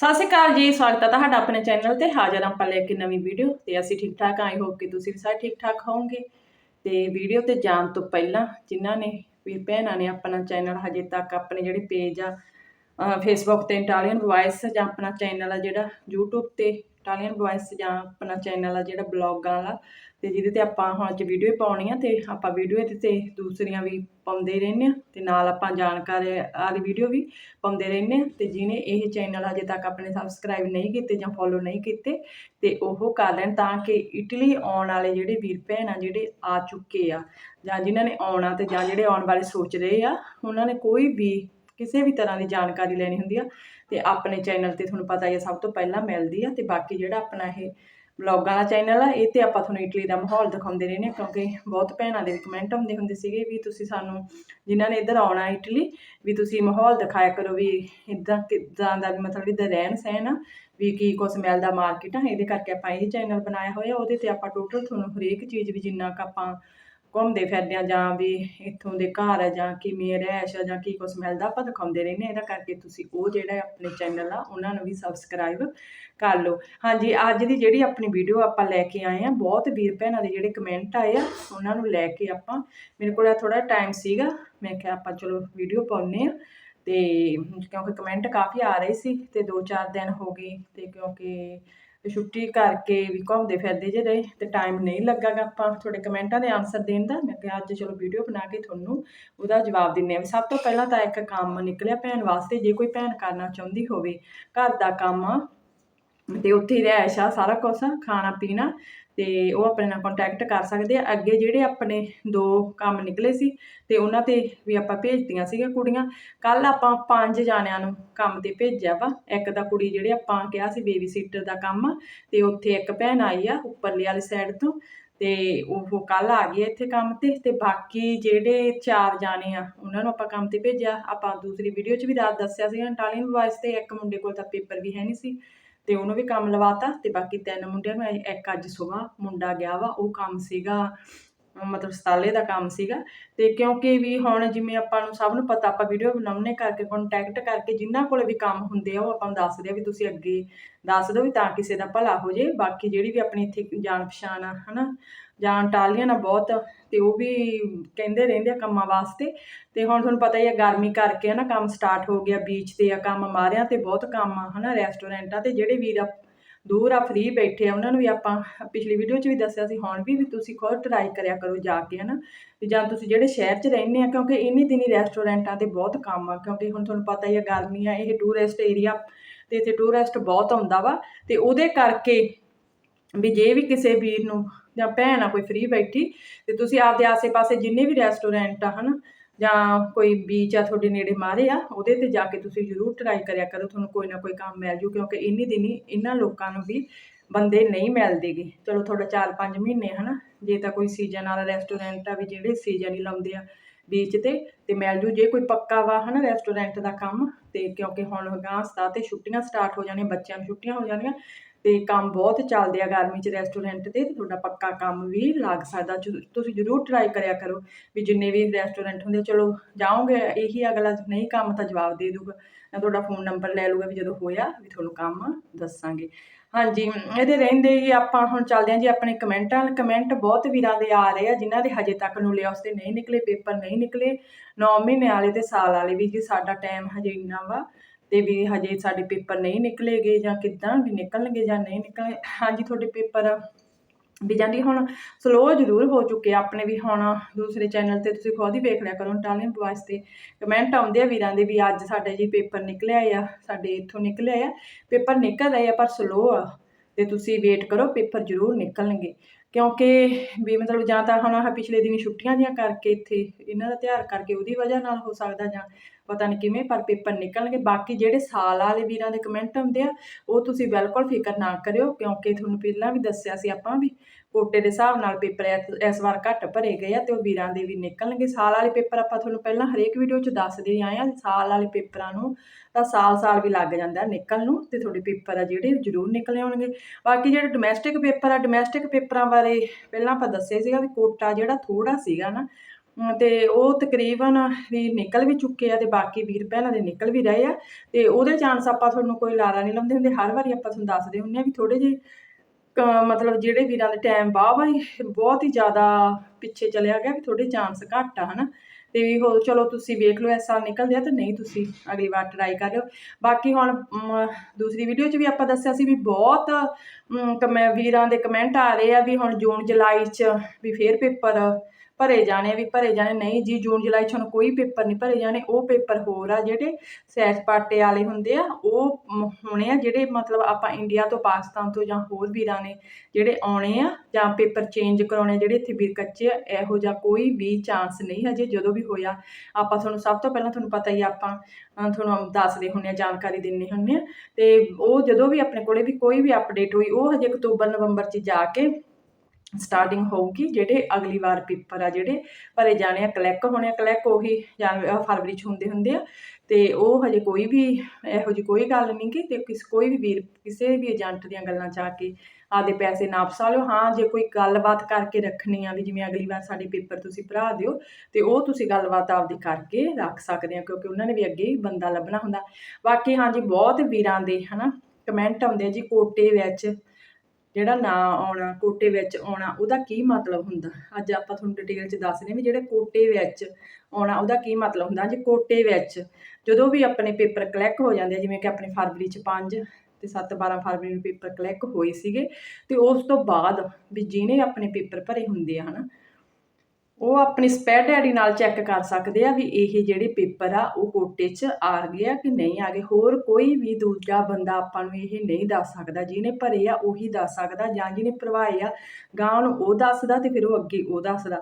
ਸਤਿ ਸ਼੍ਰੀ ਅਕਾਲ ਜੀ, ਸਵਾਗਤ ਹੈ ਤੁਹਾਡਾ ਆਪਣੇ ਚੈਨਲ ਤੇ। ਹਾਜ਼ਰ ਆਪਾਂ ਲੈ ਕੇ ਨਵੀਂ ਵੀਡੀਓ ਤੇ ਅਸੀਂ ਠੀਕ ਠਾਕ ਆਈ ਹੋਪ ਕਿ ਤੁਸੀਂ ਵੀ ਸਾਰੇ ਠੀਕ ਠਾਕ ਹੋਵੋਗੇ। ਤੇ ਵੀਡੀਓ ਤੇ ਜਾਣ ਤੋਂ ਪਹਿਲਾਂ ਜਿਨ੍ਹਾਂ ਨੇ ਵੀ ਭੈਣਾਂ ਨੇ ਆਪਣਾ ਚੈਨਲ ਹਜੇ ਤੱਕ ਆਪਣੇ ਜਿਹੜੇ ਪੇਜ ਆ ਫੇਸਬੁੱਕ ਤੇ ਇਟਾਲੀਅਨ ਵੌਇਸ ਜਾਂ ਆਪਣਾ ਚੈਨਲ ਆ ਜਿਹੜਾ YouTube ਤੇ ਇਟਾਲੀਅਨ ਵੌਇਸ ਜਾਂ ਆਪਣਾ ਚੈਨਲ ਆ ਜਿਹੜਾ ਬਲੌਗਾਂ ਵਾਲਾ ਤੇ ਜਿਹਦੇ ਤੇ ਆਪਾਂ ਹੁਣ ਅੱਜ ਵੀਡੀਓ ਪਾਉਣੀ ਆ, ਤੇ ਆਪਾਂ ਵੀਡੀਓ ਤੇ ਤੇ ਦੂਸਰੀਆਂ ਵੀ ਪਾਉਂਦੇ ਰਹਿੰਦੇ ਆ, ਤੇ ਨਾਲ ਆਪਾਂ ਜਾਣਕਾਰੀ ਆਦੀ ਵੀਡੀਓ ਵੀ ਪਾਉਂਦੇ ਰਹਿੰਦੇ ਆ, ਤੇ ਜਿਹਨੇ ਇਹ ਚੈਨਲ ਅਜੇ ਤੱਕ ਆਪਣੇ ਸਬਸਕ੍ਰਾਈਬ ਨਹੀਂ ਕੀਤੇ ਜਾਂ ਫੋਲੋ ਨਹੀਂ ਕੀਤੇ, ਤੇ ਉਹ ਕਰ ਲੈਣ ਤਾਂ ਕਿ ਇਟਲੀ ਆਉਣ ਵਾਲੇ ਜਿਹੜੇ ਵੀਰ ਭੈਣ ਆ, ਜਿਹੜੇ ਆ ਚੁੱਕੇ ਆ, ਜਾਂ ਜਿਨ੍ਹਾਂ ਨੇ ਆਉਣਾ ਤੇ ਜਾਂ ਜਿਹੜੇ ਆਉਣ ਬਾਰੇ ਸੋਚ ਰਹੇ ਆ, ਉਹਨਾਂ ਨੇ ਕੋਈ ਵੀ ਕਿਸੇ ਵੀ ਤਰ੍ਹਾਂ ਦੀ ਜਾਣਕਾਰੀ ਲੈਣੀ ਹੁੰਦੀ ਆ, ਤੇ ਆਪਣੇ ਚੈਨਲ ਤੇ ਤੁਹਾਨੂੰ ਪਤਾ ਹੀ ਆ, ਸਭ ਤੋਂ ਪਹਿਲਾਂ ਮਿਲਦੀ ਆ, ਤੇ ਬਾਕੀ ਜਿਹੜਾ ਆਪਣਾ ਇਹ ਵਲੌਗਾਂ ਦਾ ਚੈਨਲ ਆ, ਇਹ ਤੇ ਆਪਾਂ ਤੁਹਾਨੂੰ ਇਟਲੀ ਦਾ ਮਾਹੌਲ ਦਿਖਾਉਂਦੇ ਰਹਿੰਦੇ ਹਾਂ, ਕਿਉਂਕਿ ਬਹੁਤ ਭੈਣਾਂ ਦੇ ਕਮੈਂਟ ਆਉਂਦੇ ਹੁੰਦੇ ਸੀਗੇ ਵੀ ਤੁਸੀਂ ਸਾਨੂੰ, ਜਿਨ੍ਹਾਂ ਨੇ ਇੱਧਰ ਆਉਣਾ ਇਟਲੀ, ਵੀ ਤੁਸੀਂ ਮਾਹੌਲ ਦਿਖਾਇਆ ਕਰੋ ਵੀ ਇਦਾਂ ਕਿਦਾਂ ਦਾ ਮਤਲਬ ਇੱਧਰ ਰਹਿਣ ਸਹਿਣ ਆ, ਵੀ ਕੀ ਕੁਛ ਮਿਲਦਾ ਮਾਰਕੀਟ ਆ, ਇਹਦੇ ਕਰਕੇ ਆਪਾਂ ਇਹ ਚੈਨਲ ਬਣਾਇਆ ਹੋਇਆ, ਉਹਦੇ ਤੇ ਆਪਾਂ ਟੋਟਲ ਤੁਹਾਨੂੰ ਹਰੇਕ ਚੀਜ਼ ਵੀ ਜਿੰਨਾ ਕ ਆਪਾਂ ਘੁੰਮਦੇ ਫਿਰਦੇ ਆ ਜਾਂ ਵੀ ਇੱਥੋਂ ਦੇ ਘਰ ਆ ਜਾਂ ਕਿਵੇਂ ਰਹਿਸ਼ ਆ ਜਾਂ ਕੀ ਕੁਛ ਮਿਲਦਾ ਆਪਾਂ ਦਿਖਾਉਂਦੇ ਰਹਿੰਦੇ ਹਾਂ। ਇਹਦਾ ਕਰਕੇ ਤੁਸੀਂ ਉਹ ਜਿਹੜਾ ਆਪਣੇ ਚੈਨਲ ਆ, ਉਹਨਾਂ ਨੂੰ ਵੀ ਸਬਸਕ੍ਰਾਈਬ ਕਰ ਲਓ। ਹਾਂਜੀ, ਅੱਜ ਦੀ ਜਿਹੜੀ ਆਪਣੀ ਵੀਡੀਓ ਆਪਾਂ ਲੈ ਕੇ ਆਏ ਆ ਬਹੁਤ ਵੀਰ ਭੈਣਾਂ ਦੇ ਜਿਹੜੇ ਕਮੈਂਟ ਆਏ ਆ, ਉਹਨਾਂ ਨੂੰ ਲੈ ਕੇ ਆਪਾਂ, ਮੇਰੇ ਕੋਲ ਥੋੜਾ ਟਾਈਮ ਸੀਗਾ, ਮੈਂ ਕਿਹਾ ਆਪਾਂ ਚਲੋ ਵੀਡੀਓ ਪਾਉਨੇ ਆ ਤੇ ਕਿਉਂਕਿ ਕਮੈਂਟ ਕਾਫੀ ਆ ਰਹੇ ਸੀ, ਤੇ 2-4 ਦਿਨ ਹੋ ਗਏ, ਤੇ ਕਿਉਂਕਿ ਛੁੱਟੀ ਕਰਕੇ ਵੀ ਘੁੰਮਦੇ ਫਿਰਦੇ ਜੇ ਰਹੇ, ਤੇ ਟਾਈਮ ਨਹੀਂ ਲੱਗਾਗਾ ਆਪਾਂ ਤੁਹਾਡੇ ਕਮੈਂਟਾਂ ਦੇ ਆਨਸਰ ਦੇਣ ਦਾ। ਮੈਂ ਕਿਹਾ ਅੱਜ ਚਲੋ ਵੀਡੀਓ ਬਣਾ ਕੇ ਤੁਹਾਨੂੰ ਉਹਦਾ ਜਵਾਬ ਦਿੰਨੇ ਆ ਸਭ ਤੋਂ ਪਹਿਲਾਂ ਤਾਂ ਇੱਕ ਕੰਮ ਨਿਕਲਿਆ ਭੈਣ ਵਾਸਤੇ, ਜੇ ਕੋਈ ਭੈਣ ਕਰਨਾ ਚਾਹੁੰਦੀ ਹੋਵੇ, ਘਰ ਦਾ ਕੰਮ ਤੇ ਉੱਥੇ ਹੀ ਰਹਿਸ਼ ਆ ਸਾਰਾ ਕੁਝ ਖਾਣਾ ਪੀਣਾ ਤੇ ਉਹ ਆਪਣੇ ਨਾਲ ਕੰਟੈਕਟ ਕਰ ਸਕਦੇ ਆ। ਅੱਗੇ ਜਿਹੜੇ ਆਪਣੇ ਦੋ ਕੰਮ ਨਿਕਲੇ ਸੀ ਤੇ ਉਹਨਾਂ ਤੇ ਵੀ ਆਪਾਂ ਭੇਜਤੀਆਂ ਸੀਗੀਆਂ ਕੁੜੀਆਂ। ਕੱਲ ਆਪਾਂ ਪੰਜ ਜਾਣਿਆਂ ਨੂੰ ਕੰਮ ਤੇ ਭੇਜਿਆ ਵਾ। ਇੱਕ ਦਾ ਕੁੜੀ ਜਿਹੜੇ ਆਪਾਂ ਕਿਹਾ ਸੀ ਬੇਬੀ ਸੀਟਰ ਦਾ ਕੰਮ ਤੇ ਉੱਥੇ ਇੱਕ ਭੈਣ ਆਈ ਆ ਉੱਪਰਲੇ ਵਾਲੀ ਸਾਈਡ ਤੋਂ ਤੇ ਉਹ ਕੱਲ ਆ ਗਈ ਇੱਥੇ ਕੰਮ ਤੇ ਤੇ ਬਾਕੀ ਜਿਹੜੇ ਚਾਰ ਜਾਣੇ ਆ ਉਹਨਾਂ ਨੂੰ ਆਪਾਂ ਕੰਮ ਤੇ ਭੇਜਿਆ। ਆਪਾਂ ਦੂਸਰੀ ਵੀਡੀਓ 'ਚ ਵੀ ਰਾਤ ਦੱਸਿਆ ਸੀ ਇਟਾਲੀਅਨ ਵਾਇਸ ਤੇ ਇੱਕ ਮੁੰਡੇ ਕੋਲ ਤਾਂ ਪੇਪਰ ਵੀ ਹੈ ਨਹੀਂ ਸੀ। ਤੇ ਉਹਨੂੰ ਵੀ ਕੰਮ ਲਵਾਤਾ ਤੇ ਬਾਕੀ ਤਿੰਨ ਮੁੰਡਿਆਂ ਨੂੰ ਇੱਕ ਅੱਜ ਸਵੇਰ ਮੁੰਡਾ ਗਿਆ ਵਾ, ਉਹ ਕੰਮ ਸੀਗਾ, ਮਤਲਬ ਸਤਾਲੇ ਦਾ ਕੰਮ ਸੀਗਾ ਤੇ ਕਿਉਂਕਿ ਵੀ ਹੁਣ ਜਿਵੇਂ ਆਪਾਂ ਨੂੰ ਸਭ ਨੂੰ ਪਤਾ, ਆਪਾਂ ਵੀਡੀਓ ਬਣਾਉਣੇ ਕਰਕੇ ਕੰਟੈਕਟ ਕਰਕੇ ਜਿਨ੍ਹਾਂ ਕੋਲੇ ਵੀ ਕੰਮ ਹੁੰਦੇ ਆ, ਉਹ ਆਪਾਂ ਨੂੰ ਦੱਸਦੇ ਆ ਵੀ ਤੁਸੀਂ ਅੱਗੇ ਦੱਸ ਦਿਓ ਵੀ ਤਾਂ ਕਿਸੇ ਦਾ ਭਲਾ ਹੋ ਜੇ, ਬਾਕੀ ਜਿਹੜੀ ਵੀ ਆਪਣੀ ਇੱਥੇ ਜਾਣ ਪਛਾਣ ਆ, ਹਨਾ ਜਾਂ ਟਾਲੀਆਂ ਆ ਬਹੁਤ ਤੇ ਉਹ ਵੀ ਕਹਿੰਦੇ ਰਹਿੰਦੇ ਆ ਕੰਮਾਂ ਵਾਸਤੇ। ਤੇ ਹੁਣ ਤੁਹਾਨੂੰ ਪਤਾ ਹੀ ਆ ਗਰਮੀ ਕਰਕੇ ਹਨਾ ਕੰਮ ਸਟਾਰਟ ਹੋ ਗਿਆ ਬੀਚ ਤੇ ਆ, ਕੰਮ ਮਾਰਿਆਂ ਤੇ ਬਹੁਤ ਕੰਮ ਆ ਹਨਾ ਰੈਸਟੋਰੈਂਟਾਂ ਤੇ ਜਿਹੜੇ ਵੀਰ ਆ ਦੂਰ ਆ ਫਰੀ ਬੈਠੇ ਆ, ਉਹਨਾਂ ਨੂੰ ਵੀ ਆਪਾਂ ਪਿਛਲੀ ਵੀਡੀਓ 'ਚ ਵੀ ਦੱਸਿਆ ਸੀ, ਹੁਣ ਵੀ ਵੀ ਤੁਸੀਂ ਖੁਦ ਟਰਾਈ ਕਰਿਆ ਕਰੋ ਜਾ ਕੇ ਹਨਾ। ਤੇ ਜਾਂ ਤੁਸੀਂ ਜਿਹੜੇ ਸ਼ਹਿਰ 'ਚ ਰਹਿੰਦੇ ਆ, ਕਿਉਂਕਿ ਇੰਨੀ ਦਿਨੀ ਰੈਸਟੋਰੈਂਟਾਂ ਤੇ ਬਹੁਤ ਕੰਮ ਆ, ਕਿਉਂਕਿ ਹੁਣ ਤੁਹਾਨੂੰ ਪਤਾ ਹੀ ਆ ਗਰਮੀ ਆ, ਇਹ ਟੂਰਿਸਟ ਏਰੀਆ ਤੇ ਇੱਥੇ ਟੂਰਿਸਟ ਬਹੁਤ ਆਉਂਦਾ ਵਾ। ਤੇ ਉਹਦੇ ਕਰਕੇ ਵੀ ਜੇ ਵੀ ਕਿਸੇ ਵੀਰ ਨੂੰ ਜਾਂ ਭੈਣ ਆ ਕੋਈ ਫ੍ਰੀ ਬੈਠੀ, ਤੇ ਤੁਸੀਂ ਆਪਦੇ ਆਸੇ-ਪਾਸੇ ਜਿੰਨੇ ਵੀ ਰੈਸਟੋਰੈਂਟ ਆ, ਹਨਾ, ਜਾਂ ਕੋਈ ਬੀਚ ਆ ਤੁਹਾਡੇ ਨੇੜੇ ਮਾਰੇ ਆ, ਉਹਦੇ ਤੇ ਜਾ ਕੇ ਤੁਸੀਂ ਜ਼ਰੂਰ ਟਰਾਈ ਕਰਿਆ ਕਰੋ, ਤੁਹਾਨੂੰ ਕੋਈ ਨਾ ਕੋਈ ਕੰਮ ਮਿਲ ਜੂ, ਕਿਉਂਕਿ ਇੰਨੀ ਦਿਨੀ ਇਹਨਾਂ ਲੋਕਾਂ ਨੂੰ ਵੀ ਬੰਦੇ ਨਹੀਂ ਮਿਲਦੇਗੇ। ਚਲੋ, ਤੁਹਾਡਾ 4-5 ਮਹੀਨੇ, ਹਨਾ, ਜੇ ਤਾਂ ਕੋਈ ਸੀਜ਼ਨ ਵਾਲਾ ਰੈਸਟੋਰੈਂਟ ਆ ਵੀ ਜਿਹੜੇ ਸੀਜ਼ਨ ਹੀ ਲਾਉਂਦੇ ਆ ਬੀਚ ਤੇ ਤੇ ਮਿਲ ਜੂ, ਜੇ ਕੋਈ ਪੱਕਾ ਵਾ, ਹਨਾ ਰੈਸਟੋਰੈਂਟ ਦਾ ਕੰਮ, ਤੇ ਕਿਉਂਕਿ ਹੁਣ ਗਾਂ ਸਤਾ ਤੇ ਛੁੱਟੀਆਂ ਸਟਾਰਟ ਹੋ ਜਾਣੀਆਂ, ਬੱਚਿਆਂ ਨੂੰ ਛੁੱਟੀਆਂ ਹੋ ਜਾਣੀਆਂ ਤੇ ਕੰਮ ਬਹੁਤ ਚੱਲਦੇ ਆ ਗਰਮੀ 'ਚ ਰੈਸਟੋਰੈਂਟ ਤੇ ਤੁਹਾਡਾ ਪੱਕਾ ਕੰਮ ਵੀ ਲੱਗ ਸਕਦਾ। ਤੁਸੀਂ ਜ਼ਰੂਰ ਟਰਾਈ ਕਰਿਆ ਕਰੋ ਵੀ ਜਿੰਨੇ ਵੀ ਰੈਸਟੋਰੈਂਟ ਹੁੰਦੇ ਚਲੋ ਜਾਓਗੇ, ਇਹੀ ਅਗਲਾ ਨਹੀਂ ਕੰਮ ਤਾਂ ਜਵਾਬ ਦੇ ਦੂਗਾ। ਜਾਂ ਤੁਹਾਡਾ ਫੋਨ ਨੰਬਰ ਲੈ ਲੂਗਾ ਵੀ ਜਦੋਂ ਹੋਇਆ ਵੀ ਤੁਹਾਨੂੰ ਕੰਮ ਦੱਸਾਂਗੇ। ਹਾਂਜੀ, ਇਹਦੇ ਰਹਿੰਦੇ ਹੀ ਆਪਾਂ ਹੁਣ ਚੱਲਦੇ ਹਾਂ ਜੀ, ਆਪਣੇ ਕਮੈਂਟਾਂ ਕਮੈਂਟ ਬਹੁਤ ਵੀਰਾਂ ਦੇ ਆ ਰਹੇ ਆ, ਜਿਨ੍ਹਾਂ ਦੇ ਹਜੇ ਤੱਕ ਨੂੰ ਲਿਆ ਉਸਤੇ ਨਹੀਂ ਨਿਕਲੇ ਪੇਪਰ ਨਹੀਂ ਨਿਕਲੇ 9 ਮਹੀਨੇ ਵਾਲੇ ਤੇ ਸਾਲ ਵਾਲੇ ਵੀ ਜੀ, ਸਾਡਾ ਟਾਈਮ ਹਜੇ ਇੰਨਾ ਵਾ। ਤੇ ਵੀ ਹਜੇ ਸਾਡੇ ਪੇਪਰ ਨਹੀਂ ਨਿਕਲੇਗੇ ਜਾਂ ਕਿੱਦਾਂ ਵੀ ਨਿਕਲਣਗੇ ਜਾਂ ਨਹੀਂ ਨਿਕਲਣਗੇ। ਹਾਂਜੀ, ਤੁਹਾਡੇ ਪੇਪਰ ਵੀ ਜਾਂਦੀ ਹੁਣ ਸਲੋ ਜ਼ਰੂਰ ਹੋ ਚੁੱਕੇ ਆਪਣੇ ਵੀ ਹੁਣ ਦੂਸਰੇ ਚੈਨਲ ਤੇ ਤੁਸੀਂ ਖੁਦ ਹੀ ਵੇਖ ਲਿਆ ਕਰੋ ਟੈਲੈਂਟ ਵਾਇਸ ਤੇ। ਕਮੈਂਟ ਆਉਂਦੇ ਆ ਵੀਰਾਂ ਦੇ ਵੀ ਅੱਜ ਸਾਡੇ ਜੀ ਪੇਪਰ ਨਿਕਲਿਆ ਆ, ਸਾਡੇ ਇੱਥੋਂ ਨਿਕਲਿਆ ਆ। ਪੇਪਰ ਨਿਕਲ ਰਹੇ ਆ ਪਰ ਸਲੋ ਆ। ਤੇ ਤੁਸੀਂ ਵੇਟ ਕਰੋ, ਪੇਪਰ ਜ਼ਰੂਰ ਨਿਕਲਣਗੇ। ਕਿਉਂਕਿ ਵੀ ਮਤਲਬ ਜਾਂ ਤਾਂ ਹੁਣ ਆਹ ਪਿਛਲੇ ਦਿਨੀ ਛੁੱਟੀਆਂ ਦੀਆਂ ਕਰਕੇ ਇੱਥੇ ਇਹਨਾਂ ਦਾ ਤਿਉਹਾਰ ਕਰਕੇ ਉਹਦੀ ਵਜ੍ਹਾ ਨਾਲ ਹੋ ਸਕਦਾ ਜਾਂ ਪਤਾ ਨਹੀਂ ਕਿਵੇਂ ਪਰ ਪੇਪਰ ਨਿਕਲਣਗੇ। ਬਾਕੀ ਜਿਹੜੇ ਸਾਲ ਵਾਲੇ ਵੀਰਾਂ ਦੇ ਕਮੈਂਟ ਹੁੰਦੇ ਆ, ਉਹ ਤੁਸੀਂ ਬਿਲਕੁਲ ਫਿਕਰ ਨਾ ਕਰਿਓ ਕਿਉਂਕਿ ਤੁਹਾਨੂੰ ਪਹਿਲਾਂ ਵੀ ਦੱਸਿਆ ਸੀ ਆਪਾਂ ਵੀ ਕੋਟੇ ਦੇ ਹਿਸਾਬ ਨਾਲ ਪੇਪਰ ਇਸ- ਵਾਰ ਘੱਟ ਭਰੇ ਗਏ ਆ ਤੇ ਉਹ ਵੀਰਾਂ ਦੇ ਵੀ ਨਿਕਲਣਗੇ। ਸਾਲ ਵਾਲੇ ਪੇਪਰ ਆਪਾਂ ਤੁਹਾਨੂੰ ਪਹਿਲਾਂ ਹਰੇਕ ਵੀਡੀਓ 'ਚ ਦੱਸਦੇ ਆਏ ਆ। ਸਾਲ ਵਾਲੇ ਪੇਪਰਾਂ ਨੂੰ ਤਾਂ ਸਾਲ-ਸਾਲ ਵੀ ਲੱਗ ਜਾਂਦਾ ਨਿਕਲਣ ਨੂੰ ਤੇ ਤੁਹਾਡੇ ਪੇਪਰ ਆ ਜਿਹੜੇ ਜ਼ਰੂਰ ਨਿਕਲੇ ਆਉਣਗੇ। ਬਾਕੀ ਜਿਹੜੇ ਡੋਮੈਸਟਿਕ ਪੇਪਰ ਆ ਡੋਮੈਸਟਿਕ ਪੇਪਰਾਂ ਬਾਰੇ ਪਹਿਲਾਂ ਆਪਾਂ ਦੱਸਿਆ ਸੀਗਾ ਵੀ ਕੋਟਾ ਜਿਹੜਾ ਥੋੜਾ ਸੀਗਾ ਨਾ, ਅਮ ਤੇ ਉਹ ਤਕਰੀਬਨ ਵੀ ਨਿਕਲ ਵੀ ਚੁੱਕੇ ਆ ਤੇ ਬਾਕੀ ਵੀਰ ਭੈਣਾਂ ਦੇ ਨਿਕਲ ਵੀ ਰਹੇ ਆ ਤੇ ਉਹਦੇ ਚਾਂਸ ਆਪਾਂ ਤੁਹਾਨੂੰ ਕੋਈ ਲਾਰਾ ਨਹੀਂ ਲਾਉਂਦੇ ਹੁੰਦੇ। ਹਰ ਵਾਰੀ ਆਪਾਂ ਤੁਹਾਨੂੰ ਦੱਸਦੇ ਹੁੰਦੇ ਆ ਵੀ ਥੋੜੇ ਜਿਹੇ ਮਤਲਬ ਜਿਹੜੇ ਵੀਰਾਂ ਦੇ ਟਾਈਮ ਬਾਅਦ ਵਾਰੀ ਬਹੁਤ ਹੀ ਜ਼ਿਆਦਾ ਪਿੱਛੇ ਚਲਿਆ ਗਿਆ ਵੀ ਥੋੜੇ ਚਾਂਸ ਘੱਟ ਆ, ਹਨਾ। ਤੇ ਵੀ ਹੋ ਚਲੋ ਤੁਸੀਂ ਵੇਖ ਲਓ, ਇਸ ਸਾਲ ਨਿਕਲਦੇ ਆ ਤਾਂ ਨਹੀਂ ਤੁਸੀਂ ਅਗਲੀ ਵਾਰ ਟਰਾਈ ਕਰਿਓ ਬਾਕੀ ਹੁਣ ਦੂਸਰੀ ਵੀਡੀਓ 'ਚ ਵੀ ਆਪਾਂ ਦੱਸਿਆ ਸੀ ਵੀ ਬਹੁਤ ਕਮੈਂ, ਵੀਰਾਂ ਦੇ ਕਮੈਂਟ ਆ ਰਹੇ ਆ ਵੀ ਹੁਣ ਜੂਨ, ਜੁਲਾਈ 'ਚ ਵੀ ਫੇਰ ਪੇਪਰ ਭਰੇ ਜਾਣੇ ਵੀ ਭਰੇ ਜਾਣੇ ਨਹੀਂ ਜੀ ਜੂਨ ਜੁਲਾਈ 'ਚ ਹੁਣ ਕੋਈ ਪੇਪਰ ਨਹੀਂ ਭਰੇ ਜਾਣੇ ਉਹ ਪੇਪਰ ਹੋਰ ਆ ਜਿਹੜੇ ਸੈਰ ਸਪਾਟੇ ਵਾਲੇ ਹੁੰਦੇ ਆ ਉਹ ਹੋਣੇ ਆ ਜਿਹੜੇ ਮਤਲਬ ਆਪਾਂ ਇੰਡੀਆ ਤੋਂ ਪਾਕਿਸਤਾਨ ਤੋਂ ਜਾਂ ਹੋਰ ਵੀਰਾਂ ਨੇ ਜਿਹੜੇ ਆਉਣੇ ਆ ਜਾਂ ਪੇਪਰ ਚੇਂਜ ਕਰਾਉਣੇ ਜਿਹੜੇ ਇੱਥੇ ਵੀਰ ਕੱਚੇ ਆ ਇਹੋ ਜਿਹਾ ਕੋਈ ਵੀ ਚਾਂਸ ਨਹੀਂ ਹਜੇ ਜਦੋਂ ਵੀ ਹੋਇਆ। ਆਪਾਂ ਤੁਹਾਨੂੰ ਸਭ ਤੋਂ ਪਹਿਲਾਂ ਤੁਹਾਨੂੰ ਪਤਾ ਹੀ ਆ, ਆਪਾਂ ਤੁਹਾਨੂੰ ਦੱਸਦੇ ਹੁੰਨੇ ਆ ਜਾਣਕਾਰੀ ਦਿੰਦੇ ਹੁੰਨੇ ਆ। ਤੇ ਉਹ ਜਦੋਂ ਵੀ ਆਪਣੇ ਕੋਲੇ ਵੀ ਕੋਈ ਵੀ ਅਪਡੇਟ ਹੋਈ ਉਹ ਹਜੇ ਅਕਤੂਬਰ ਨਵੰਬਰ 'ਚ ਜਾ ਕੇ ਸਟਾਰਟਿੰਗ ਹੋਊਗੀ, ਜਿਹੜੇ ਅਗਲੀ ਵਾਰ ਪੇਪਰ ਆ ਜਿਹੜੇ, ਭਰੇ ਜਾਣੇ ਆ ਕਲੈਕ ਹੋਣੇ ਆ ਕਲੈਕ ਉਹੀ ਜਾਂ ਫਰਵਰੀ 'ਚ ਹੁੰਦੇ ਹੁੰਦੇ ਆ। ਤੇ ਉਹ ਹਜੇ ਕੋਈ ਵੀ ਇਹੋ ਜਿਹੀ ਕੋਈ ਗੱਲ ਨਹੀਂ ਕਿ ਤੇ ਕਿਸ, ਕੋਈ ਵੀ ਵੀਰ, ਕਿਸੇ ਵੀ ਏਜੰਟ ਦੀਆਂ ਗੱਲਾਂ 'ਚ ਆ ਕੇ ਆਪਦੇ ਪੈਸੇ ਨਾ ਫਸਾ ਲਿਓ। ਹਾਂ, ਜੇ ਕੋਈ ਗੱਲਬਾਤ ਕਰਕੇ ਰੱਖਣੀ ਆ ਵੀ ਜਿਵੇਂ ਅਗਲੀ ਵਾਰ ਸਾਡੇ ਪੇਪਰ ਤੁਸੀਂ ਭਰਾ ਦਿਓ, ਤੇ ਉਹ ਤੁਸੀਂ ਗੱਲਬਾਤ ਆਪਦੀ ਕਰਕੇ ਰੱਖ ਸਕਦੇ ਆ, ਕਿਉਂਕਿ ਉਹਨਾਂ ਨੇ ਵੀ ਅੱਗੇ ਬੰਦਾ ਲੱਭਣਾ ਹੁੰਦਾ। ਬਾਕੀ ਹਾਂਜੀ, ਬਹੁਤ ਵੀਰਾਂ ਦੇ ਹਨਾ ਕਮੈਂਟ ਆਉਂਦੇ ਆ ਜੀ ਕੋਟੇ ਵਿੱਚ। ਜਿਹੜਾ ਨਾਂ ਆਉਣਾ, ਕੋਟੇ ਵਿੱਚ ਆਉਣਾ, ਉਹਦਾ ਕੀ ਮਤਲਬ ਹੁੰਦਾ? ਅੱਜ ਆਪਾਂ ਤੁਹਾਨੂੰ ਡਿਟੇਲ 'ਚ ਦੱਸਦੇ ਹਾਂ ਵੀ ਜਿਹੜੇ ਕੋਟੇ ਵਿੱਚ ਆਉਣਾ, ਉਹਦਾ ਕੀ ਮਤਲਬ ਹੁੰਦਾ? ਜੀ ਕੋਟੇ ਵਿੱਚ ਜਦੋਂ ਵੀ ਆਪਣੇ ਪੇਪਰ ਕਲੈਕ ਹੋ ਜਾਂਦੇ ਆ, ਜਿਵੇਂ ਕਿ ਆਪਣੇ ਫਰਵਰੀ 'ਚ 5 ਤੇ 7 12 ਫਰਵਰੀ ਨੂੰ ਪੇਪਰ ਕਲੈਕ ਹੋਏ ਸੀਗੇ ਤੇ ਉਸ ਤੋਂ ਬਾਅਦ ਵੀ ਜਿਹਨੇ ਆਪਣੇ ਪੇਪਰ ਭਰੇ ਹੁੰਦੇ ਆ, ਹਨਾ ਉਹ ਆਪਣੀ ਸਪੈਡ ਆਈਡੀ ਨਾਲ ਚੈੱਕ ਕਰ ਸਕਦੇ ਆ ਵੀ ਇਹ ਜਿਹੜੇ ਪੇਪਰ ਆ, ਉਹ ਕੋਟੇ 'ਚ ਆ ਗਏ ਆ ਕਿ ਨਹੀਂ ਆ ਗਏ। ਹੋਰ ਕੋਈ ਵੀ ਦੂਜਾ ਬੰਦਾ ਆਪਾਂ ਨੂੰ ਇਹ ਨਹੀਂ ਦੱਸ ਸਕਦਾ। ਜਿਹਨੇ ਭਰੇ ਆ, ਉਹੀ ਦੱਸ ਸਕਦਾ ਜਾਂ ਜਿਹਨੇ ਭਰਵਾਏ ਆ ਗਾਂ ਨੂੰ ਉਹ ਦੱਸਦਾ ਤੇ ਫਿਰ ਉਹ ਅੱਗੇ ਉਹ ਦੱਸਦਾ।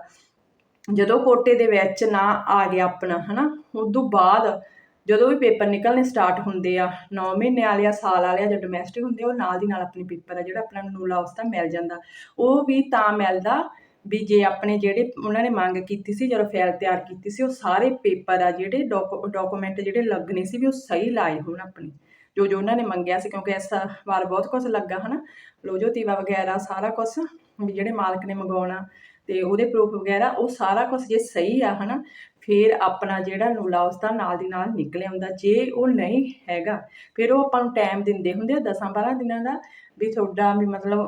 ਜਦੋਂ ਕੋਟੇ ਦੇ ਵਿੱਚ ਨਾ ਆ ਗਿਆ ਆਪਣਾ, ਹਨਾ, ਉਦੋਂ ਬਾਅਦ ਜਦੋਂ ਵੀ ਪੇਪਰ ਨਿਕਲਣੇ ਸਟਾਰਟ ਹੁੰਦੇ ਆ 9 ਮਹੀਨੇ ਵਾਲੇ ਆ, ਸਾਲ ਵਾਲੇ ਜਾਂ ਡੋਮੈਸਟਿਕ ਹੁੰਦੇ ਆ, ਉਹ ਨਾਲ ਦੀ ਨਾਲ ਆਪਣੇ ਪੇਪਰ ਆ ਜਿਹੜਾ ਆਪਣਾ ਨੂਲਾ ਉਸਦਾ ਮਿਲ ਜਾਂਦਾ। ਉਹ ਵੀ ਤਾਂ ਮਿਲਦਾ ਵੀ ਜੇ ਆਪਣੇ ਜਿਹੜੇ ਉਹਨਾਂ ਨੇ ਮੰਗ ਕੀਤੀ ਸੀ, ਜਦੋਂ ਫਾਈਲ ਤਿਆਰ ਕੀਤੀ ਸੀ, ਉਹ ਸਾਰੇ ਪੇਪਰ ਆ ਜਿਹੜੇ ਡਾਕੂਮੈਂਟ ਜਿਹੜੇ ਲੱਗਣੇ ਸੀ ਵੀ ਉਹ ਸਹੀ ਲਾਏ ਹੋਣ ਆਪਣੇ। ਜੋ ਜੋ ਉਹਨਾਂ ਨੇ ਮੰਗਿਆ ਸੀ, ਕਿਉਂਕਿ ਇਸ ਵਾਰ ਬਹੁਤ ਕੁਝ ਲੱਗਾ, ਹਨਾ? ਲੋਜੋ ਤੀਵਾ ਵਗੈਰਾ, ਸਾਰਾ ਕੁਝ ਵੀ ਜਿਹੜੇ ਮਾਲਕ ਨੇ ਮੰਗਵਾਉਣਾ ਤੇ ਉਹਦੇ ਪ੍ਰੂਫ ਵਗੈਰਾ, ਉਹ ਸਾਰਾ ਕੁਝ ਜੇ ਸਹੀ ਆ, ਹਨਾ, ਫਿਰ ਆਪਣਾ ਜਿਹੜਾ ਨੂਲਾ ਉਸਦਾ ਨਾਲ ਦੀ ਨਾਲ ਨਿਕਲ ਆਉਂਦਾ। ਜੇ ਉਹ ਨਹੀਂ ਹੈਗਾ, ਫਿਰ ਉਹ ਆਪਾਂ ਨੂੰ ਟਾਈਮ ਦਿੰਦੇ ਹੁੰਦੇ ਆ 10 12 ਦਿਨਾਂ ਦਾ ਵੀ ਤੁਹਾਡਾ ਵੀ ਮਤਲਬ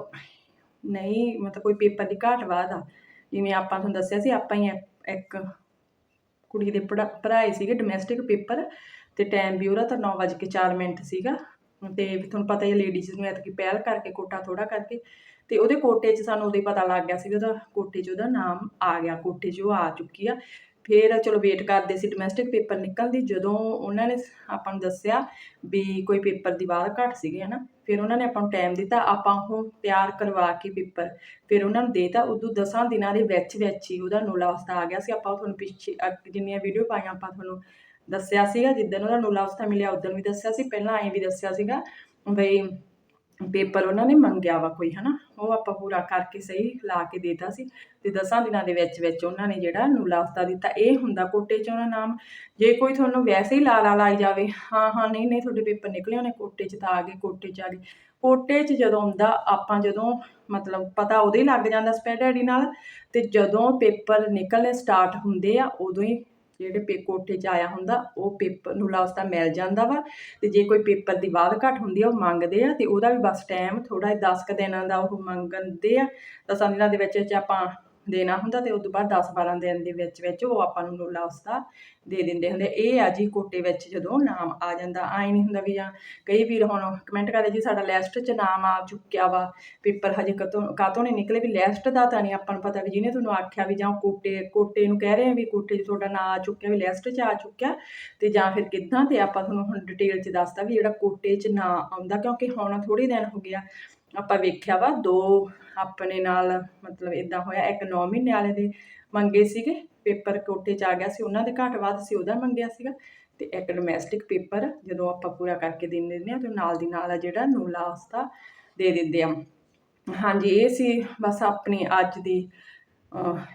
ਨਹੀਂ, ਮਤਲਬ ਕੋਈ ਪੇਪਰ ਦੀ ਘਾਟ ਬਾਅਦ ਆ ਜਿਵੇਂ ਆਪਾਂ ਤੁਹਾਨੂੰ ਦੱਸਿਆ ਸੀ, ਆਪਾਂ ਹੀ ਇੱਕ- ਕੁੜੀ ਦੇ ਪੜ੍ਹਾ- ਭਰਾਏ ਸੀਗੇ ਡੋਮੈਸਟਿਕ ਪੇਪਰ ਤੇ ਟਾਈਮ ਵੀ ਉਹਦਾ ਤਾਂ 9:04 ਮਿੰਟ ਸੀਗਾ। ਤੇ ਤੁਹਾਨੂੰ ਪਤਾ ਹੀ ਲੇਡੀਜ਼ ਨੂੰ ਐਤਕੀ ਪਹਿਲ ਕਰਕੇ, ਕੋਟਾ ਥੋੜਾ ਕਰਕੇ। ਤੇ ਉਹਦੇ ਕੋਟੇ 'ਚ ਸਾਨੂੰ ਉਹਦੇ ਪਤਾ ਲੱਗ ਗਿਆ ਸੀ ਉਹਦਾ ਕੋਟੇ 'ਚ ਉਹਦਾ ਨਾਮ ਆ ਗਿਆ, ਕੋਟੇ 'ਚ ਉਹ ਆ ਚੁੱਕੀ ਆ। ਫਿਰ ਚਲੋ ਵੇਟ ਕਰਦੇ ਸੀ ਡੋਮੈਸਟਿਕ ਪੇਪਰ ਨਿਕਲਦੀ ਜਦੋਂ ਉਹਨਾਂ ਨੇ ਆਪਾਂ ਨੂੰ ਦੱਸਿਆ ਵੀ ਕੋਈ ਪੇਪਰ ਦੀ ਬਾਅਦ ਘੱਟ ਸੀਗੇ, ਹਨਾ, ਫਿਰ ਉਹਨਾਂ ਨੇ ਆਪਾਂ ਨੂੰ ਟਾਈਮ ਦਿੱਤਾ, ਆਪਾਂ ਉਹ ਤਿਆਰ ਕਰਵਾ ਕੇ ਪੇਪਰ ਫਿਰ ਉਹਨਾਂ ਨੂੰ ਦੇਤਾ, ਉਦੋਂ 10 ਦਿਨਾਂ ਦੇ ਵਿੱਚ ਵਿੱਚ ਹੀ ਉਹਦਾ ਨੂਲਾ ਉਸਤਾ ਆ ਗਿਆ ਸੀ, ਆਪਾਂ ਉਹ ਤੁਹਾਨੂੰ ਪਿੱਛੇ ਅੱਗੇ ਜਿੰਨੀਆਂ ਵੀਡੀਓ ਪਾਈਆਂ, ਆਪਾਂ ਤੁਹਾਨੂੰ ਦੱਸਿਆ ਸੀਗਾ, ਜਿੱਦਣ ਉਹਦਾ ਨੂਲਾ ਉਸਤਾ ਮਿਲਿਆ, ਉਦੋਂ ਵੀ ਦੱਸਿਆ ਸੀ, ਪਹਿਲਾਂ ਐਂ ਵੀ ਦੱਸਿਆ ਸੀਗਾ, ਬਈ ਪੇਪਰ ਉਹਨਾਂ ਨੇ ਮੰਗਿਆ ਵਾ ਕੋਈ, ਹਨਾ? ਉਹ ਆਪਾਂ ਪੂਰਾ ਕਰਕੇ ਸਹੀ ਲਾ ਕੇ ਦੇਤਾ ਸੀ ਤੇ 10 ਦਿਨਾਂ ਦੇ ਵਿੱਚ ਵਿੱਚ ਉਹਨਾਂ ਨੇ ਜਿਹੜਾ ਨੂਲਾ ਉਸਤਾ ਦਿੱਤਾ। ਇਹ ਹੁੰਦਾ ਕੋਟੇ 'ਚ ਉਹਨਾਂ ਨਾਮ। ਜੇ ਕੋਈ ਤੁਹਾਨੂੰ ਵੈਸੇ ਹੀ ਲਾਲਾ ਲਾਈ ਜਾਵੇ, ਹਾਂ ਹਾਂ, ਨਹੀਂ ਨਹੀਂ, ਤੁਹਾਡੇ ਪੇਪਰ ਨਿਕਲੇ ਉਹਨੇ ਕੋਟੇ 'ਚ ਤਾਂ ਆ ਗਏ, ਕੋਟੇ 'ਚ ਆ ਗਏ। ਕੋਟੇ 'ਚ ਜਦੋਂ ਆਉਂਦਾ ਆਪਾਂ ਜਦੋਂ ਮਤਲਬ ਪਤਾ ਉਦੋਂ ਹੀ ਲੱਗ ਜਾਂਦਾ ਸਪੈਡ ਆਈਡੀ ਨਾਲ ਤੇ ਜਦੋਂ ਪੇਪਰ ਨਿਕਲਣੇ ਸਟਾਰਟ ਹੁੰਦੇ ਆ, ਉਦੋਂ ਹੀ ਜਿਹੜੇ ਪੇ ਕੋਠੇ 'ਚ ਆਇਆ ਹੁੰਦਾ, ਉਹ ਪੇਪਰ ਨੂੰ ਲਾਸਤਾ ਮਿਲ ਜਾਂਦਾ ਵਾ ਤੇ ਜੇ ਕੋਈ ਪੇਪਰ ਦੀ ਬਾਅਦ ਘੱਟ ਹੁੰਦੀ ਆ, ਉਹ ਮੰਗਦੇ ਆ ਤੇ ਉਹਦਾ ਵੀ ਬਸ ਟਾਈਮ ਥੋੜਾ 10 ਕੁ ਦਿਨਾਂ ਦਾ ਉਹ ਮੰਗਦੇ ਆ ਦਸਾਂ ਦਿਨਾਂ ਦੇ ਵਿੱਚ ਵਿੱਚ ਆਪਾਂ ਦੇਣਾ ਹੁੰਦਾ ਤੇ ਉਸ ਤੋਂ ਬਾਅਦ 10 12 ਦਿਨ ਦੇ ਵਿੱਚ ਵਿੱਚ ਉਹ ਆਪਾਂ ਨੂੰ ਨੂਲਾ ਉਸਦਾ ਦੇ ਦਿੰਦੇ ਹੁੰਦੇ। ਇਹ ਆ ਜੀ ਕੋਟੇ ਵਿੱਚ ਜਦੋਂ ਨਾਮ ਆ ਜਾਂਦਾ ਆਈ ਨਹੀਂ ਹੁੰਦਾ ਵੀ ਜਾਂ ਕਈ ਵੀਰ ਹੁਣ ਕਮੈਂਟ ਕਰਦੇ ਜੀ ਸਾਡਾ ਲਿਸਟ 'ਚ ਨਾਮ ਆ ਚੁੱਕਿਆ ਵਾ, ਪੇਪਰ ਹਜੇ ਕਤੋਂ ਕਾਤੋਂ ਨਹੀਂ ਨਿਕਲੇ ਵੀ ਲਿਸਟ ਦਾ ਤਾਂ ਨਹੀਂ ਆਪਾਂ ਨੂੰ ਪਤਾ ਵੀ ਜਿਹਨੇ ਤੁਹਾਨੂੰ ਆਖਿਆ ਵੀ ਜਾਂ ਕੋਟੇ ਕੋਟੇ ਨੂੰ ਕਹਿ ਰਹੇ ਆ ਵੀ ਕੋਟੇ 'ਚ ਤੁਹਾਡਾ ਨਾਂ ਆ ਚੁੱਕਿਆ ਵੀ ਲਿਸਟ 'ਚ ਆ ਚੁੱਕਿਆ ਤੇ ਜਾਂ ਫਿਰ ਕਿੱਦਾਂ ਤੇ ਆਪਾਂ ਤੁਹਾਨੂੰ ਹੁਣ ਡਿਟੇਲ 'ਚ ਦੱਸਦਾ ਵੀ ਜਿਹੜਾ ਕੋਟੇ 'ਚ ਨਾਂ ਆਉਂਦਾ ਕਿਉਂਕਿ ਹੁਣ ਥੋੜੀ ਦਿਨ ਹੋ ਗਿਆ ਆਪਾਂ ਵੇਖਿਆ ਵਾ, ਦੋ ਆਪਣੇ ਨਾਲ ਮਤਲਬ ਇਦਾਂ ਹੋਇਆ, ਇੱਕ 9 ਮਹੀਨੇ ਵਾਲੇ ਦੇ ਮੰਗੇ ਸੀਗੇ, ਪੇਪਰ ਕੋਟੇ 'ਚ ਆ ਗਿਆ ਸੀ, ਉਹਨਾਂ ਦੇ ਘੱਟ ਵੱਧ ਸੀ ਉਹਦਾ ਮੰਗਿਆ ਸੀਗਾ, ਤੇ ਇੱਕ ਡੋਮੈਸਟਿਕ ਪੇਪਰ ਜਦੋਂ ਆਪਾਂ ਪੂਰਾ ਕਰਕੇ ਦੇ ਦਿੰਦੇ ਆ ਤੇ ਨਾਲ ਦੀ ਨਾਲ ਆ ਜਿਹੜਾ ਨੂਲਾ ਉਸਦਾ ਦੇ ਦਿੰਦੇ ਆ। ਹਾਂਜੀ, ਇਹ ਸੀ ਬਸ ਆਪਣੀ ਅੱਜ ਦੀ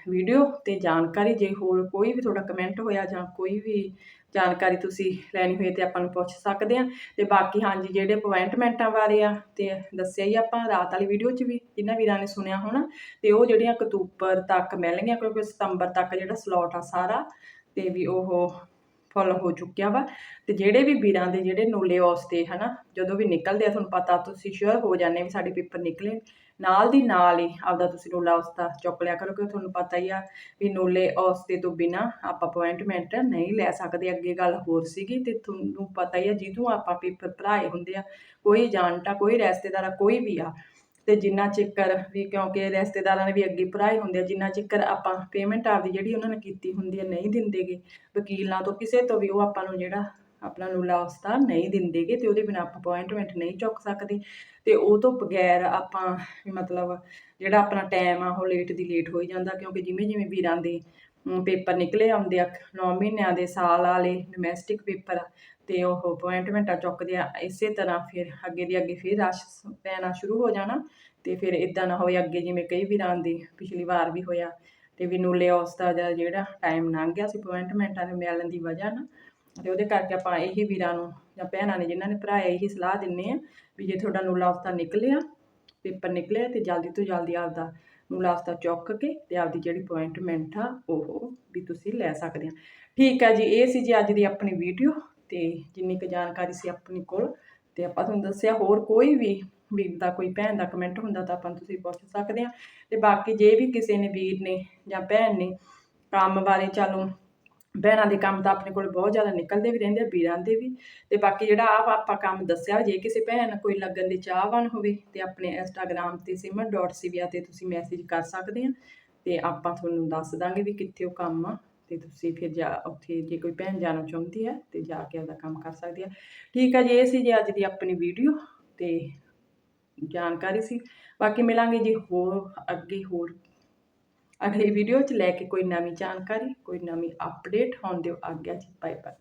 ਵੀਡੀਓ ਤੇ ਜਾਣਕਾਰੀ, ਜੇ ਹੋਰ ਕੋਈ ਵੀ ਤੁਹਾਡਾ ਕਮੈਂਟ ਹੋਇਆ ਜਾਂ ਕੋਈ ਵੀ ਜਾਣਕਾਰੀ ਤੁਸੀਂ ਲੈਣੀ ਹੋਏ ਤੇ ਆਪਾਂ ਨੂੰ ਪੁੱਛ ਸਕਦੇ ਆ ਤੇ ਬਾਕੀ ਹਾਂਜੀ, ਜਿਹੜੇ ਅਪਾਇੰਟਮੈਂਟਾਂ ਬਾਰੇ ਆ ਤੇ ਦੱਸਿਆ ਹੀ ਆਪਾਂ ਰਾਤ ਵਾਲੀ ਵੀਡੀਓ 'ਚ ਵੀ, ਜਿਨ੍ਹਾਂ ਵੀਰਾਂ ਨੇ ਸੁਣਿਆ ਹੋਣਾ। ਤੇ ਉਹ ਜਿਹੜੀਆਂ ਅਕਤੂਬਰ ਤੱਕ ਮਿਲਣਗੀਆਂ, ਕਿਉਂਕਿ ਸਤੰਬਰ ਤੱਕ ਜਿਹੜਾ ਸਲੋਟ ਆ ਸਾਰਾ, ਤੇ ਵੀ ਉਹ ਫੁੱਲ ਹੋ ਚੁੱਕਿਆ ਵਾ ਤੇ ਜਿਹੜੇ ਵੀ ਵੀਰਾਂ ਦੇ ਜਿਹੜੇ ਨੋਲੇ ਉਸ ਤੇ ਹਨਾ ਜਦੋਂ ਵੀ ਨਿਕਲਦੇ ਆ ਤੁਹਾਨੂੰ ਪਤਾ ਤੁਸੀਂ ਸ਼ੋਰ ਹੋ ਜਾਂਦੇ ਵੀ ਸਾਡੇ ਪੇਪਰ ਨਿਕਲੇ। ਨਾਲ ਦੀ ਨਾਲ ਹੀ ਆਪਦਾ ਤੁਸੀਂ ਨੂਲਾ ਉਸਤਾ ਚੁੱਕ ਲਿਆ ਕਰੋ ਕਿ ਤੁਹਾਨੂੰ ਪਤਾ ਹੀ ਆ ਵੀ ਨੂਲੇ ਉਸਤੇ ਤੋਂ ਬਿਨਾ ਆਪਾਂ ਅਪਾਇੰਟਮੈਂਟ ਨਹੀਂ ਲੈ ਸਕਦੇ। ਅੱਗੇ ਗੱਲ ਹੋਰ ਸੀਗੀ ਤੇ ਤੁਹਾਨੂੰ ਪਤਾ ਹੀ ਆ ਜਿਹਨੂੰ ਆਪਾਂ ਪੇਪਰ ਭਰਾਏ ਹੁੰਦੇ ਆ ਕੋਈ ਜਾਣਤਾ ਕੋਈ ਰਿਸ਼ਤੇਦਾਰ ਆ, ਕੋਈ ਵੀ ਆ ਤੇ ਜਿੰਨਾ ਚਿਕਰ ਵੀ ਕਿਉਂਕਿ ਰਿਸ਼ਤੇਦਾਰਾਂ ਨੇ ਵੀ ਅੱਗੇ ਭਰਾਏ ਹੁੰਦੇ ਆ, ਜਿੰਨਾ ਚਿਕਰ ਆਪਾਂ ਪੇਮੈਂਟ ਆਪਦੀ ਜਿਹੜੀ ਉਹਨਾਂ ਨੇ ਕੀਤੀ ਹੁੰਦੀ ਹੈ ਨਹੀਂ ਦਿੰਦੇਗੇ। ਵਕੀਲਾਂ ਤੋਂ ਕਿਸੇ ਤੋਂ ਵੀ ਉਹ ਆਪਾਂ ਨੂੰ ਜਿਹੜਾ ਆਪਣਾ ਨੂਲਾ ਉਸਤਾ ਨਹੀਂ ਦਿੰਦੇਗੇ ਤੇ ਉਹਦੇ ਬਿਨਾਂ ਆਪਾਂ ਅਪਾਇੰਟਮੈਂਟ ਨਹੀਂ ਚੁੱਕ ਸਕਦੇ। ਤੇ ਉਹ ਤੋਂ ਬਗੈਰ ਆਪਾਂ ਮਤਲਬ ਜਿਹੜਾ ਆਪਣਾ ਟਾਈਮ ਆ, ਉਹ ਲੇਟ ਦੀ ਲੇਟ ਹੋਈ ਜਾਂਦਾ ਕਿਉਂਕਿ ਜਿਵੇਂ ਜਿਵੇਂ ਵੀਰਾਂ ਦੇ ਪੇਪਰ ਨਿਕਲੇ ਆਉਂਦੇ ਆ 9 ਮਹੀਨਿਆਂ ਦੇ ਸਾਲ ਵਾਲੇ ਡੋਮੈਸਟਿਕ ਪੇਪਰ ਆ ਤੇ ਉਹ ਅਪਾਇੰਟਮੈਂਟਾਂ ਚੁੱਕਦੇ ਆ, ਇਸੇ ਤਰ੍ਹਾਂ ਫਿਰ ਅੱਗੇ ਦੀ ਅੱਗੇ ਫਿਰ ਰਸ਼ ਪੈਣਾ ਸ਼ੁਰੂ ਹੋ ਜਾਣਾ ਤੇ ਫਿਰ ਇਦਾਂ ਨਾ ਹੋਵੇ ਅੱਗੇ ਜਿਵੇਂ ਕਈ ਵੀਰਾਂ ਦੀ, ਪਿਛਲੀ ਵਾਰ ਵੀ ਹੋਇਆ ਤੇ ਵੀ ਨੂਲੇ ਉਸ ਦਾ ਜਿਹੜਾ ਟਾਈਮ ਲੰਘ ਗਿਆ ਸੀ ਅਪਾਇੰਟਮੈਂਟਾਂ ਦੇ ਮਿਲਣ ਦੀ ਵਜ੍ਹਾ ਨਾਲ ਤੇ ਉਹਦੇ ਕਰਕੇ ਆਪਾਂ ਇਹੀ ਵੀਰਾਂ ਨੂੰ ਜਾਂ ਭੈਣਾਂ ਨੇ ਜਿਨ੍ਹਾਂ ਨੇ ਭਰਾਇਆ ਇਹੀ ਸਲਾਹ ਦਿੰਨੇ ਆ ਵੀ ਜੇ ਤੁਹਾਡਾ ਨੂਲਾ ਉਸਤਾ ਨਿਕਲਿਆ, ਪੇਪਰ ਨਿਕਲਿਆ ਤੇ ਜਲਦੀ ਤੋਂ ਜਲਦੀ ਆਪਦਾ ਨੂਲਾ ਉਸਤਾ ਚੁੱਕ ਕੇ ਤੇ ਆਪਦੀ ਜਿਹੜੀ ਅਪਾਇੰਟਮੈਂਟ ਆ ਉਹ ਵੀ ਤੁਸੀਂ ਲੈ ਸਕਦੇ ਆ। ਠੀਕ ਆ ਜੀ, ਇਹ ਸੀ ਜੀ ਅੱਜ ਦੀ ਆਪਣੀ ਵੀਡੀਓ ਤੇ ਜਿੰਨੀ ਕੁ ਜਾਣਕਾਰੀ ਸੀ ਆਪਣੀ ਕੋਲ, ਤੇ ਆਪਾਂ ਤੁਹਾਨੂੰ ਦੱਸਿਆ ਹੋਰ ਕੋਈ ਵੀ ਵੀਰ ਦਾ, ਕੋਈ ਭੈਣ ਦਾ ਕਮੈਂਟ ਹੁੰਦਾ ਤਾਂ ਆਪਾਂ ਨੂੰ ਤੁਸੀਂ ਪੁੱਛ ਸਕਦੇ ਆ ਤੇ ਬਾਕੀ ਜੇ ਵੀ ਕਿਸੇ ਨੇ ਵੀਰ ਨੇ ਜਾਂ ਭੈਣ ਨੇ ਕੰਮ ਬਾਰੇ, ਚਲੋ ਭੈਣਾਂ ਦੇ ਕੰਮ ਤਾਂ ਆਪਣੇ ਕੋਲ ਬਹੁਤ ਜ਼ਿਆਦਾ ਨਿਕਲਦੇ ਵੀ ਰਹਿੰਦੇ ਆ, ਵੀਰਾਂ ਦੇ ਵੀ। ਤੇ ਬਾਕੀ ਜਿਹੜਾ ਆ ਆਪਾਂ ਕੰਮ ਦੱਸਿਆ, ਜੇ ਕਿਸੇ ਭੈਣ ਕੋਈ ਲੱਗਣ ਦੇ ਚਾਹਵਾਨ ਹੋਵੇ ਤੇ ਆਪਣੇ ਇੰਸਟਾਗ੍ਰam ਤੇ simran.cvia ਤੇ ਤੁਸੀਂ ਮੈਸੇਜ ਕਰ ਸਕਦੇ ਆ। ਤੇ ਆਪਾਂ ਤੁਹਾਨੂੰ ਦੱਸ ਦਾਂਗੇ ਵੀ ਕਿੱਥੇ ਉਹ ਕੰਮ ਆ। ਤੇ ਤੁਸੀਂ ਫਿਰ ਜਾ ਉੱਥੇ ਜੇ ਕੋਈ ਭੈਣ ਜਾਣਾ ਚਾਹੁੰਦੀ ਹੈ ਤੇ ਜਾ ਕੇ ਆਪਦਾ ਕੰਮ ਕਰ ਸਕਦੀ ਹੈ। ਠੀਕ ਆ ਜੀ, ਇਹ ਸੀ ਜੀ ਅੱਜ ਦੀ ਆਪਣੀ ਵੀਡੀਓ ਤੇ ਜਾਣਕਾਰੀ ਸੀ। ਬਾਕੀ ਮਿਲਾਂਗੇ ਜੀ ਹੋਰ ਅੱਗੇ ਹੋਰ ਅਗਲੀ ਵੀਡੀਓ 'ਚ ਲੈ ਕੇ ਕੋਈ ਨਵੀਂ ਜਾਣਕਾਰੀ, ਕੋਈ ਨਵੀਂ ਅਪਡੇਟ ਹੋਣ ਦਿਓ। ਆਗਿਆ ਜੀ ਬਾਏ ਬਾਏ